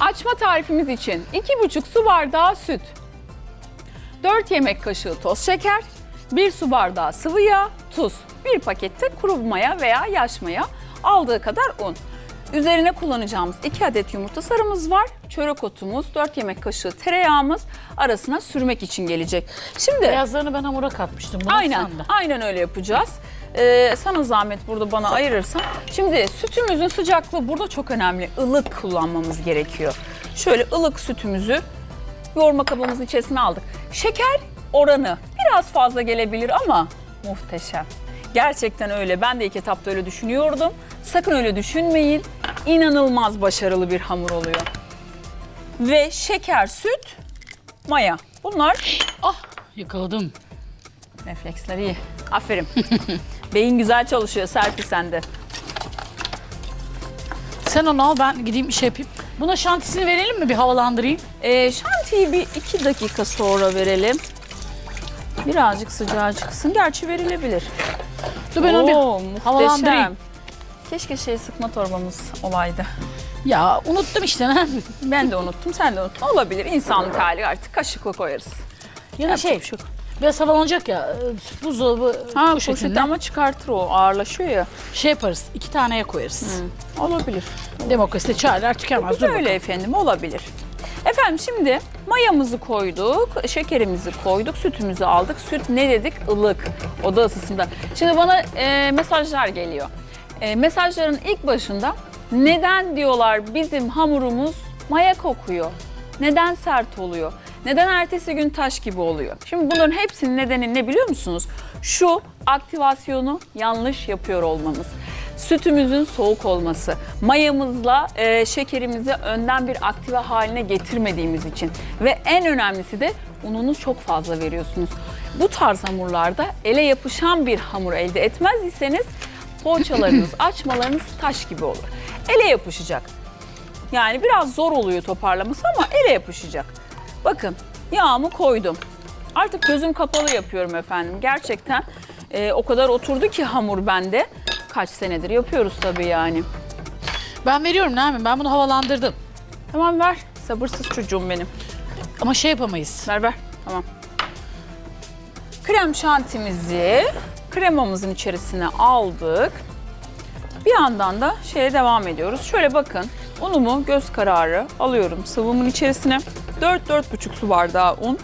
Açma tarifimiz için 2,5 su bardağı süt, 4 yemek kaşığı toz şeker, 1 su bardağı sıvı yağ, tuz, 1 pakette kuru maya veya yaş maya, aldığı kadar un. Üzerine kullanacağımız 2 adet yumurta sarımız var. Çörek otumuz, 4 yemek kaşığı tereyağımız arasına sürmek için gelecek. Şimdi Beyazlarını ben hamura katmıştım. Bunu Aynen, aynen öyle yapacağız. Ee, sana zahmet burada bana ayırırsan. Şimdi sütümüzün sıcaklığı burada çok önemli. Ilık kullanmamız gerekiyor. Şöyle ılık sütümüzü yoğurma kabımızın içerisine aldık. Şeker oranı biraz fazla gelebilir ama muhteşem. Gerçekten öyle. Ben de ilk etapta öyle düşünüyordum. Sakın öyle düşünmeyin. İnanılmaz başarılı bir hamur oluyor. Ve şeker, süt, maya. Bunlar Ah yakaladım. Refleksler iyi. Aferin. Beyin güzel çalışıyor Serpil sende. Sen onu al ben gideyim iş yapayım. Buna şantisini verelim mi bir havalandırayım? Ee, şantiyi bir iki dakika sonra verelim. Birazcık sıcağı çıksın. Gerçi verilebilir. Dur ben onu bir Oo, muhteşem. havalandırayım. Keşke şey sıkma torbamız olaydı. Ya unuttum işte. Ben de unuttum, sen de unuttun. Olabilir. İnsanlık hali artık kaşıkla koyarız. ya da Yapacak şey bir şey yok. Biraz havalanacak ya e, buzdolabı Ha poşet ama çıkartır o. Ağırlaşıyor ya. şey yaparız. iki taneye koyarız. Olabilir. Demokrasi çareler tükenmez. Dur Öyle bakalım. efendim olabilir. Efendim şimdi mayamızı koyduk, şekerimizi koyduk, sütümüzü aldık. Süt ne dedik? Ilık, oda ısısında. Şimdi bana e, mesajlar geliyor. E, mesajların ilk başında neden diyorlar bizim hamurumuz maya kokuyor? Neden sert oluyor? Neden ertesi gün taş gibi oluyor? Şimdi bunların hepsinin nedeni ne biliyor musunuz? Şu aktivasyonu yanlış yapıyor olmamız sütümüzün soğuk olması, mayamızla e, şekerimizi önden bir aktive haline getirmediğimiz için ve en önemlisi de ununu çok fazla veriyorsunuz. Bu tarz hamurlarda ele yapışan bir hamur elde etmez iseniz poğaçalarınız, açmalarınız taş gibi olur. Ele yapışacak. Yani biraz zor oluyor toparlaması ama ele yapışacak. Bakın yağımı koydum. Artık gözüm kapalı yapıyorum efendim. Gerçekten e, o kadar oturdu ki hamur bende. Kaç senedir yapıyoruz tabii yani. Ben veriyorum Nermin. Ben bunu havalandırdım. Tamam ver. Sabırsız çocuğum benim. Ama şey yapamayız. Ver ver. Tamam. Krem şantimizi kremamızın içerisine aldık. Bir yandan da şeye devam ediyoruz. Şöyle bakın. Unumu göz kararı alıyorum sıvımın içerisine. 4-4,5 su bardağı un.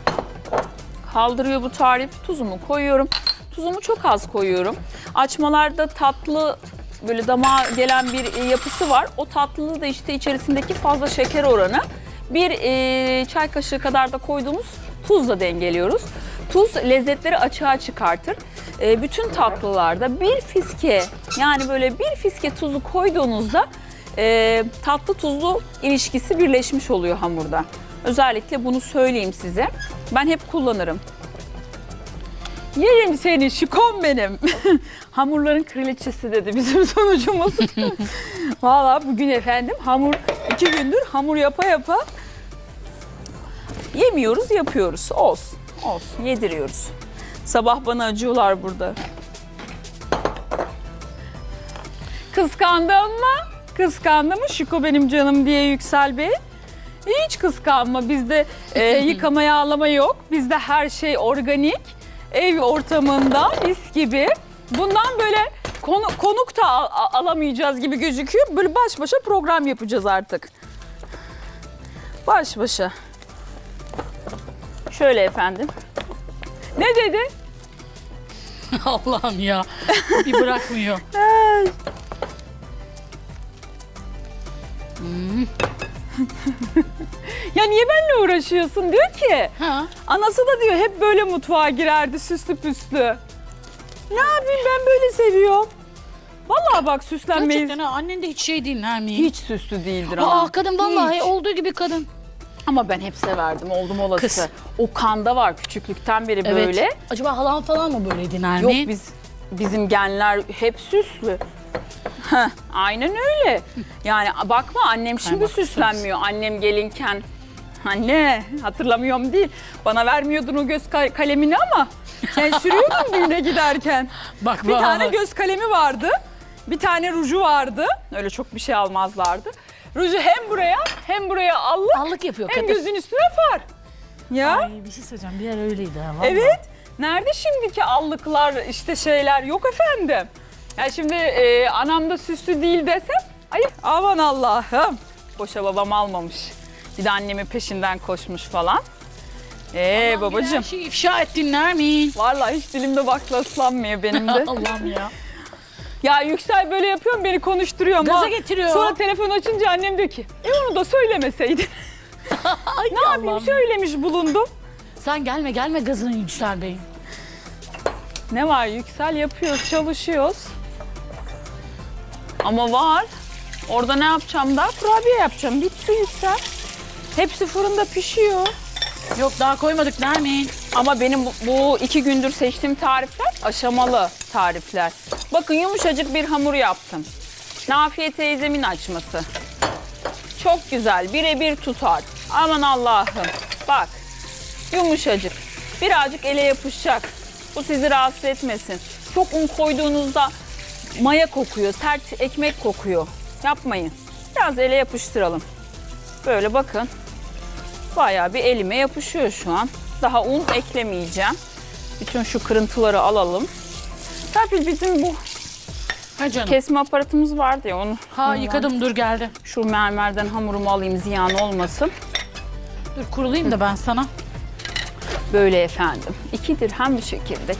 Kaldırıyor bu tarif. Tuzumu koyuyorum. Tuzumu çok az koyuyorum. Açmalarda tatlı böyle damağa gelen bir e, yapısı var. O tatlılığı da işte içerisindeki fazla şeker oranı. Bir e, çay kaşığı kadar da koyduğumuz tuzla dengeliyoruz. Tuz lezzetleri açığa çıkartır. E, bütün tatlılarda bir fiske yani böyle bir fiske tuzu koyduğunuzda e, tatlı tuzlu ilişkisi birleşmiş oluyor hamurda. Özellikle bunu söyleyeyim size. Ben hep kullanırım. Yerim seni şikom benim. Hamurların kraliçesi dedi bizim sonucumuz. Valla bugün efendim hamur iki gündür hamur yapa yapa yemiyoruz yapıyoruz. Olsun olsun yediriyoruz. Sabah bana acıyorlar burada. Kıskandın mı? Kıskandı mı Şiko benim canım diye Yüksel Bey? Hiç kıskanma. Bizde e, yıkama yağlama yok. Bizde her şey organik. Ev ortamında mis gibi. Bundan böyle konu, konuk da al- al- alamayacağız gibi gözüküyor. Böyle baş başa program yapacağız artık. Baş başa. Şöyle efendim. Ne dedi? Allah'ım ya. Bir bırakmıyor. Niye benimle uğraşıyorsun diyor ki. ha. Anası da diyor hep böyle mutfağa girerdi süslü püslü. Ne yapayım ben böyle seviyorum. Vallahi bak süslenmeyi Gerçekten ha, annen de hiç şey değil Nermin. hiç süslü değildir ama. Aa kadın vallahi Hiç. olduğu gibi kadın. Ama ben hep severdim oldum olası. Kız. O kanda var küçüklükten beri Evet. böyle. Acaba halan falan mı böyleydi Nermin? Yok biz bizim genler hep süslü. Heh, aynen öyle. Yani bakma annem şimdi süslenmiyor. Annem gelinken anne hatırlamıyorum değil. Bana vermiyordun o göz ka- kalemini ama sen sürüyordun düğüne giderken. Bak Bir bak. tane göz kalemi vardı. Bir tane ruju vardı. Öyle çok bir şey almazlardı. Ruju hem buraya hem buraya allık Allık yapıyor hem kadın. gözün üstüne far. Ya Ay bir şey söyleyeceğim. Bir yer öyleydi ha. vallahi. evet. Nerede şimdiki allıklar işte şeyler yok efendim. Ya şimdi e, anam da süslü değil desem ayıp. Aman Allah'ım. Boşa babam almamış. Bir de annemi peşinden koşmuş falan. Ee Allah'ım babacığım. Her şeyi ifşa ettin Nermin. Vallahi hiç dilimde bakla ıslanmıyor benim de. Allah'ım ya. ya Yüksel böyle yapıyorum beni konuşturuyor ama. Gaza getiriyor. Sonra telefon açınca annem diyor ki e onu da söylemeseydin. Ay ne yapayım söylemiş bulundum. Sen gelme gelme gazını Yüksel Bey'in. Ne var Yüksel yapıyoruz çalışıyoruz. Ama var. Orada ne yapacağım daha? Kurabiye yapacağım. Bitti Yüksel. Hepsi fırında pişiyor. Yok daha koymadık Nermin. Ama benim bu, bu iki gündür seçtiğim tarifler aşamalı tarifler. Bakın yumuşacık bir hamur yaptım. Nafiye teyzemin açması. Çok güzel, birebir tutar. Aman Allah'ım. Bak, yumuşacık. Birazcık ele yapışacak. Bu sizi rahatsız etmesin. Çok un koyduğunuzda maya kokuyor, sert ekmek kokuyor. Yapmayın. Biraz ele yapıştıralım. Böyle bakın. Bayağı bir elime yapışıyor şu an. Daha un eklemeyeceğim. Bütün şu kırıntıları alalım. Serpil bizim bu Ha canım. kesme aparatımız vardı ya onu. Ha yıkadım dur geldi. Şu mermerden hamurumu alayım ziyan olmasın. Dur kurulayım da ben sana. Böyle efendim. İki dirhem bir çekirdek.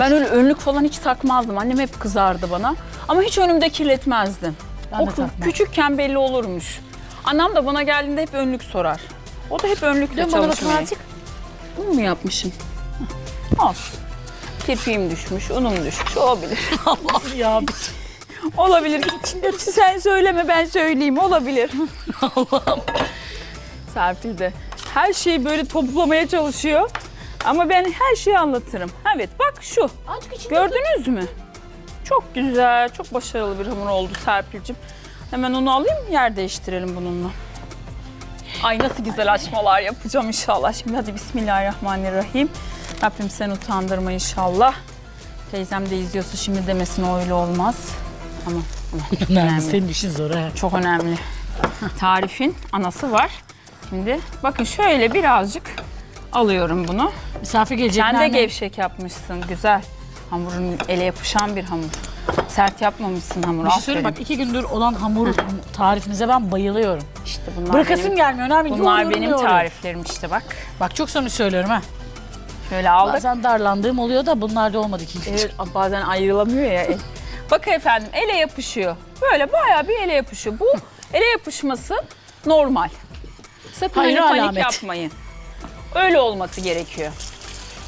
Ben öyle önlük falan hiç takmazdım. Annem hep kızardı bana. Ama hiç önümde kirletmezdim. Ben o de kı- takmam. küçükken belli olurmuş. Annem de bana geldiğinde hep önlük sorar. O da hep önlükle Dön bana bakın çalışmayı. azıcık. Bunu mu yapmışım? Olsun. Kirpiğim düşmüş, unum düşmüş. Olabilir. Allah'ım ya. Olabilir. İçinde sen söyleme ben söyleyeyim. Olabilir. Allah'ım. Serpil de her şeyi böyle toplamaya çalışıyor. Ama ben her şeyi anlatırım. Evet bak şu. Azıcık içinde Gördünüz mü? Çok güzel, çok başarılı bir hamur oldu Serpil'cim. Hemen onu alayım, yer değiştirelim bununla. Ay nasıl güzel açmalar yapacağım inşallah. Şimdi hadi Bismillahirrahmanirrahim. Rabbim sen utandırma inşallah. Teyzem de izliyorsa şimdi demesin o öyle olmaz. Tamam, tamam. Nermin Önemli. senin işin zor ha. Çok önemli. Tarifin anası var. Şimdi bakın şöyle birazcık alıyorum bunu. Misafir gelecek Sen de gevşek yapmışsın. Güzel. Hamurun ele yapışan bir hamur. Sert yapmamışsın hamuru. Bir şey söyleyeyim bak iki gündür olan hamur tarifinize ben bayılıyorum. İşte bunlar Bırakasım benim, gelmiyor Nermin. bunlar benim tariflerim işte bak. Bak çok samimi söylüyorum ha. Şöyle aldık. Bazen darlandığım oluyor da bunlarda olmadı ki. Evet, bazen ayrılamıyor ya. Bakın efendim ele yapışıyor. Böyle bayağı bir ele yapışıyor. Bu ele yapışması normal. Sakın Hayır, hani panik alamet. yapmayın. Öyle olması gerekiyor.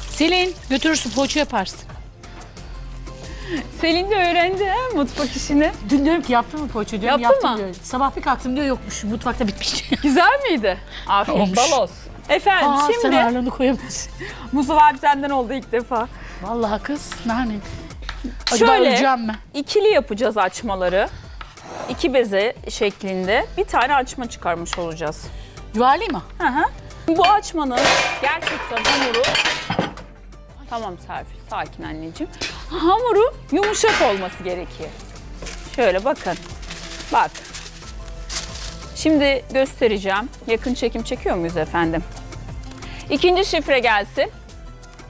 Selin götürürsün poğaça yaparsın. Selin de öğrendi ha, mutfak işini. Dün diyorum ki yaptın mı poğaça diyorum. Yaptın yaptım mı? diyor. Sabah bir kalktım diyor yokmuş mutfakta bitmiş. Güzel miydi? Afiyet Olmuş. bal olsun. Efendim Aa, sen şimdi ağırlığını koyamazsın. Mustafa abi senden oldu ilk defa. Vallahi kız. Acaba Şöyle öleceğim mi? ikili yapacağız açmaları. İki beze şeklinde bir tane açma çıkarmış olacağız. Yuvarlayayım mı? Hı hı. Bu açmanın gerçekten hamuru... Tamam Serpil, sakin anneciğim. Hamuru yumuşak olması gerekiyor. Şöyle bakın. Bak. Şimdi göstereceğim. Yakın çekim çekiyor muyuz efendim? İkinci şifre gelsin.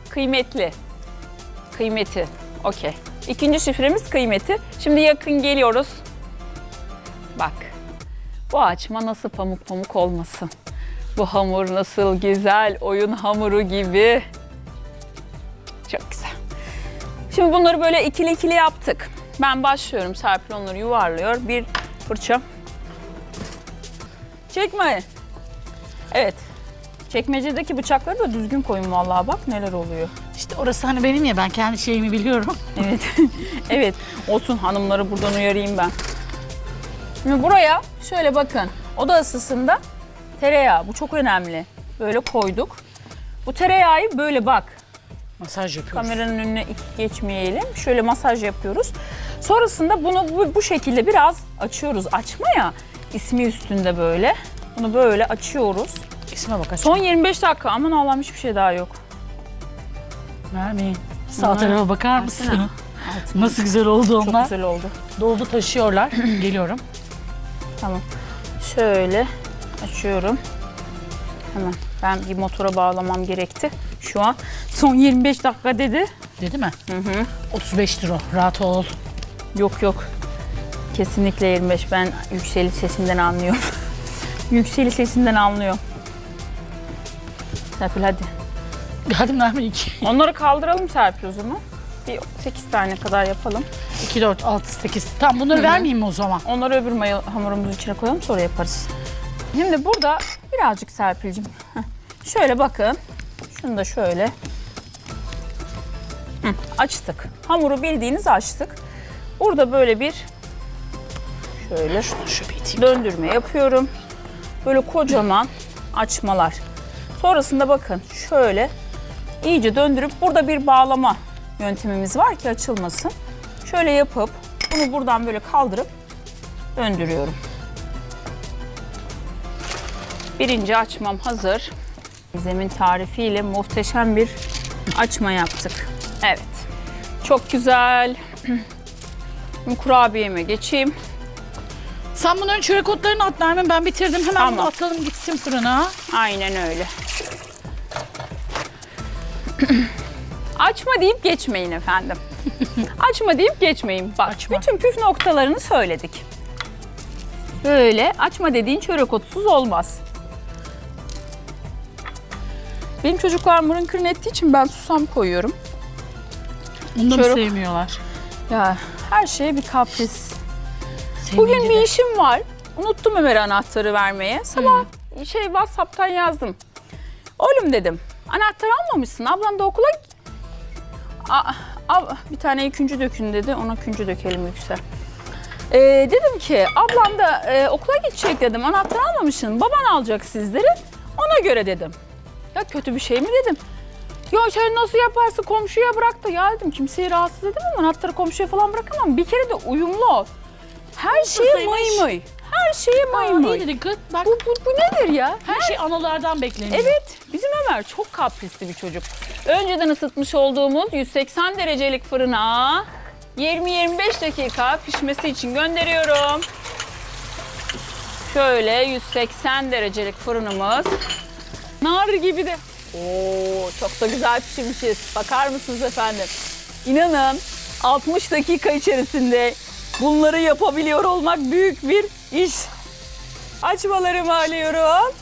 Kıymetli. Kıymeti. Okey. İkinci şifremiz kıymeti. Şimdi yakın geliyoruz. Bak. Bu açma nasıl pamuk pamuk olmasın. Bu hamur nasıl güzel, oyun hamuru gibi. Çok güzel. Şimdi bunları böyle ikili ikili yaptık. Ben başlıyorum. Serpil onları yuvarlıyor. Bir fırça. Çekme. Evet. Çekmecedeki bıçakları da düzgün koyun vallahi bak neler oluyor. İşte orası hani benim ya ben kendi şeyimi biliyorum. Evet. evet. Olsun hanımları buradan uyarayım ben. Şimdi buraya şöyle bakın. Oda ısısında tereyağı. Bu çok önemli. Böyle koyduk. Bu tereyağı böyle bak. Masaj yapıyoruz. Kameranın önüne geçmeyelim. Şöyle masaj yapıyoruz. Sonrasında bunu bu, bu şekilde biraz açıyoruz. Açma ya ismi üstünde böyle. Bunu böyle açıyoruz. İsme bak Son 25 dakika. Aman Allah'ım hiçbir şey daha yok. Nermin. Sağ Bunlar- tarafa bakar mısın? Nasıl güzel oldu Çok onlar. güzel oldu. Doldu taşıyorlar. Geliyorum. Tamam. Şöyle açıyorum. Hemen ben bir motora bağlamam gerekti. Şu an son 25 dakika dedi. Dedi mi? Hı hı. 35 lira. Rahat ol. Yok yok. Kesinlikle 25. Ben yükseli sesinden anlıyorum. yükseli sesinden anlıyorum. Serpil hadi. Hadi Nermin 2. Onları kaldıralım Serpil o zaman. Bir 8 tane kadar yapalım. 2, 4, 6, 8. Tamam bunları vermeyeyim mi o zaman? Onları öbür maya hamurumuzun içine koyalım sonra yaparız. Şimdi burada birazcık Serpil'cim. Şöyle bakın. Şunu da şöyle. Hı, açtık. Hamuru bildiğiniz açtık. Burada böyle bir şöyle döndürme yapıyorum. Böyle kocaman açmalar. Sonrasında bakın şöyle iyice döndürüp burada bir bağlama yöntemimiz var ki açılmasın. Şöyle yapıp bunu buradan böyle kaldırıp döndürüyorum. Birinci açmam hazır. Zemin tarifiyle muhteşem bir açma yaptık. Evet. Çok güzel. Kurabiyeme geçeyim. Sen bunların çörek otlarını at Nermin. Ben bitirdim. Hemen Tamam. bunu atalım gitsin fırına. Aynen öyle. Açma deyip geçmeyin efendim. açma deyip geçmeyin. Bak Açma. bütün püf noktalarını söyledik. Böyle açma dediğin çörek otsuz olmaz. Benim çocuklar mırın kırın ettiği için ben susam koyuyorum. Bunu da mı sevmiyorlar? Ya her şeye bir kapris. Bugün bir işim var. Unuttum Ömer anahtarı vermeye. Sabah şey WhatsApp'tan yazdım. Oğlum dedim. Anahtarı almamışsın. Ablam da okula... Aa, ab- bir tane ikinci dökün dedi. Ona küncü dökelim yüksel. Ee, dedim ki ablam da e, okula gidecek dedim. Anahtarı almamışsın. Baban alacak sizleri. Ona göre dedim. Ya kötü bir şey mi dedim. Ya sen nasıl yaparsın komşuya bırak da ya dedim kimseyi rahatsız edemem anahtarı komşuya falan bırakamam. Bir kere de uyumlu ol. Her şeye Nasılsaymış? mıy mıy. Her şeye mıy Aa, mıy. dedin kız. Bak Bu, bu, bu nedir ya? her şey analardan bekleniyor. Evet, bizim Ömer çok kaprisli bir çocuk. Önceden ısıtmış olduğumuz 180 derecelik fırına 20-25 dakika pişmesi için gönderiyorum. Şöyle 180 derecelik fırınımız. Nar gibi de. Oo, çok da güzel pişirmişiz. Bakar mısınız efendim? İnanın 60 dakika içerisinde bunları yapabiliyor olmak büyük bir iş. Açmalarımı alıyorum.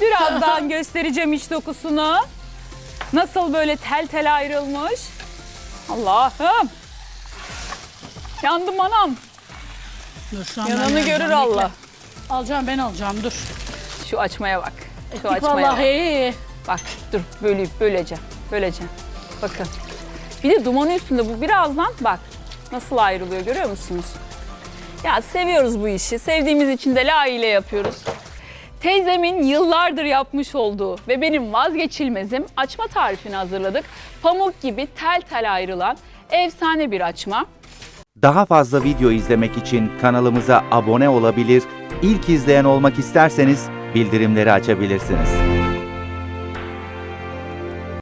Birazdan göstereceğim iç dokusunu. Nasıl böyle tel tel ayrılmış. Allah'ım. Yandım anam. Dur, şu an ben Yananı yapacağım. görür Bekle. Allah. Alacağım ben alacağım dur. Şu açmaya bak. Şu Git açmaya bak. vallahi. Bak dur böleyip böleceğim. Böleceğim. Bakın. Bir de dumanı üstünde bu birazdan bak nasıl ayrılıyor görüyor musunuz? Ya seviyoruz bu işi. Sevdiğimiz için de layığıyla yapıyoruz. Teyzemin yıllardır yapmış olduğu ve benim vazgeçilmezim açma tarifini hazırladık. Pamuk gibi tel tel ayrılan efsane bir açma. Daha fazla video izlemek için kanalımıza abone olabilir, ilk izleyen olmak isterseniz bildirimleri açabilirsiniz.